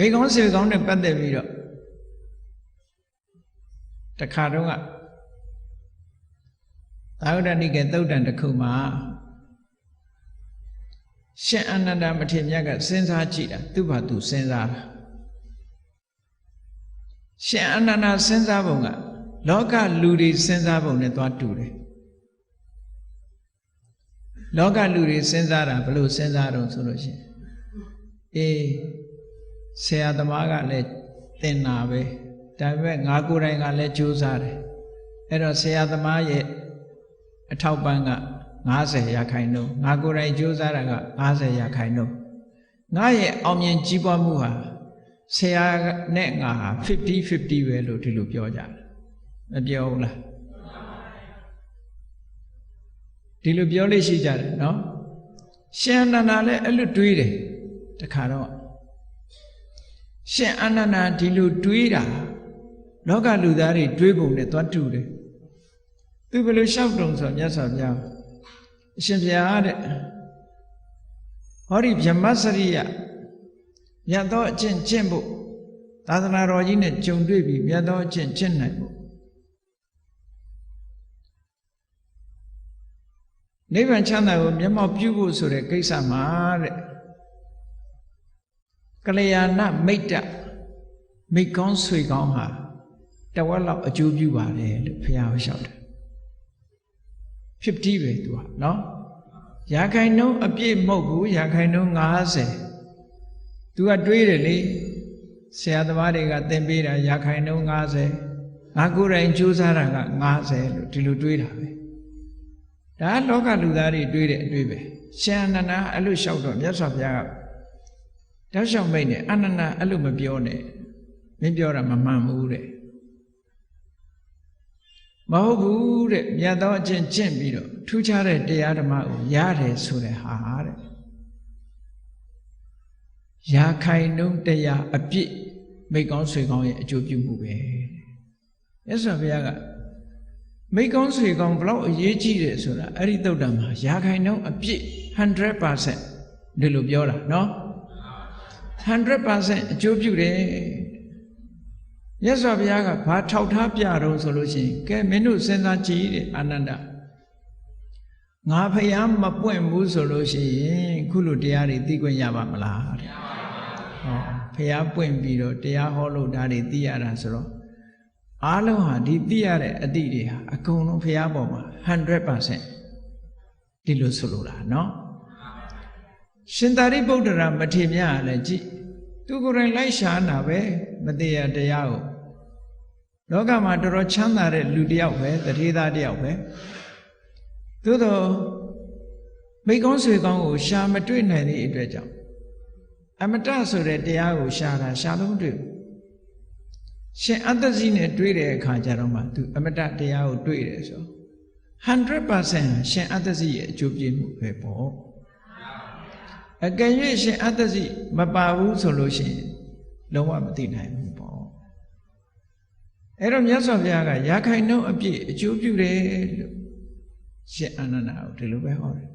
မိကောင်းစေကောင်းနဲ့ပတ်သက်ပြီးတော့တခါတော့ကသာဝတ္တနိကေသုတ်တန်တစ်ခုမှာရှင်အနန္ဒမထေရမြတ်ကစဉ်းစားကြည့်တာသူ့ဘာသူစဉ်းစားတာရှင်အနန္ဒစဉ်းစားပုံကလောကလူတွေစဉ်းစားပုံနဲ့သွားတူတယ်လောကလူတွေစဉ်းစားတာဘယ်လိုစဉ်းစားတော့ဆိုလို့ရှိရင်အေး ဆရာသမားကလည်းသင်တာပဲဒါပေမဲ့ငါကိုယ်တိုင်ကလည်းကြိုးစားတယ်အဲ့တော့ဆရာသမားရဲ့အထောက်ပံ့က90ရာခိုင်နှုန်းငါကိုယ်တိုင်ကြိုးစားတာက90ရာခိုင်နှုန်းငါရဲ့အောင်မြင်ကြီးပွားမှုဟာဆရာနဲ့ငါဟာ50 50ပဲလို့ဒီလိုပြောကြတယ်မပြောဘူးလားဒီလိုပြောလို့ရှိကြတယ်နော်ရှင်အနန္ဒာလည်းအဲ့လိုတွေးတယ်တခါတော့ ရှင်အနန္ဒာဒီလိုတွေးတာလောကလူသားတွေတွေးပုံနဲ့သွားတူတယ်သူဘယ်လိုလျှောက်တုံဆိုမြတ်စွာဘုရားအရှင်ဘုရားတဲ့ဟောဒီဗြဟ္မစရိယမြတ်သောအကျင့်ကျင့်ဖို့သာသနာတော်ကြီးနဲ့ကြုံတွေ့ပြီးမြတ်သောအကျင့်ကျင့်နိုင်ဖို့နိဗ္ဗာန်ချမ်းသာကိုမျက်မှောက်ပြုဖို့ဆိုတဲ့ကိစ္စမှာတဲ့ ကလျာဏမိတ်တမိကောင်းဆွေကောင်းဟာတဝက်လောက်အကျိုးပြုပါတယ်လို့ဘုရားဟောလျှောက်တယ်50ပဲသူကနော်ရာခိုင်နှုန်းအပြည့်မဟုတ်ဘူးရာခိုင်နှုန်း90သူကတွေးတယ်လေဆရာသမားတွေကသင်ပေးတာရာခိုင်နှုန်း90ငါကိုယ်တိုင်ကြိုးစားတာက90လို့ဒီလိုတွေးတာပဲဒါလောကလူသားတွေတွေးတဲ့အတွေးပဲရှင်အနန္ဒအဲ့လိုလျှောက်တော့မြတ်စွာဘုရားက တောက်လျှောက်မိတ်နဲ့အနန္တအဲ့လိုမပြောနဲ့မင်းပြောတာမမှန်ဘူးတဲ့မဟုတ်ဘူးတဲ့မြတ်သောအကျင့်ကျင့်ပြီးတော့ထူးခြားတဲ့တရားဓမ္မကိုရတယ်ဆိုတဲ့ဟာတဲ့ရာခိုင်နှုန်းတရားအပြစ်မိကောင်းဆွေကောင်းရဲ့အကျိုးပြုမှုပဲမြတ်စွာဘုရားကမိကောင်းဆွေကောင်းဘလောက်အရေးကြီးတယ်ဆိုတာအဲ့ဒီသုတ်တံမှာရာခိုင်နှုန်းအပြစ်100%ဒီလိုပြောတာနော် 100%အကျိုးပြုတယ်မြတ်စွာဘုရားကဘာထောက်ထားပြတော့ဆိုလို့ရှိရင်ကဲမင်းတို့စဉ်းစားကြည့်တဲ့အာနန္ဒငါဖျားမပွင့်ဘူးဆိုလို့ရှိရင်ခုလိုတရားတွေသိခွင့်ရပါမလားတဲ့ဟောဖျားပွင့်ပြီးတော့တရားဟောလို့ဒါတွေသိရတာဆိုတော့အားလုံးဟာဒီသိရတဲ့အသည့်တွေဟာအကုန်လုံးဖျားပေါ်မှာ100%ဒီလိုဆိုလိုတာเนาะ ရှင်သာရိပုတ္တရာမထေမြတ်ကလည်းကြည့်သူကိုယ်တိုင်လိုက်ရှားတာပဲမတရားတရားကိုလောကမှာတော်တော်ချမ်းသာတဲ့လူတစ်ယောက်ပဲတထေသားတစ်ယောက်ပဲသို့တော့မိကောင်းဆွေကောင်းကိုရှာမတွေ့နိုင်တဲ့အတွက်ကြောင့်အမတဆိုတဲ့တရားကိုရှာတာရှာလို့မတွေ့ဘူးရှင်အတ္တစီနဲ့တွေ့တဲ့အခါကျတော့မှသူအမတတရားကိုတွေ့တယ်ဆို100%ရှင်အတ္တစီရဲ့အကျိုးပြည့်မှုပဲပေါ့ အကယ်၍ရှင်အတ္တစီမပါဘူးဆိုလို့ရှိရင်လုံးဝမသိနိုင်ဘူးပေါ့အဲ့တော့မြတ်စွာဘုရားကရာခိုင်နှုန်းအပြည့်အကျိုးပြုတယ်လို့ရှင်အာနန္ဒာကိုဒီလိုပဲဟောတယ်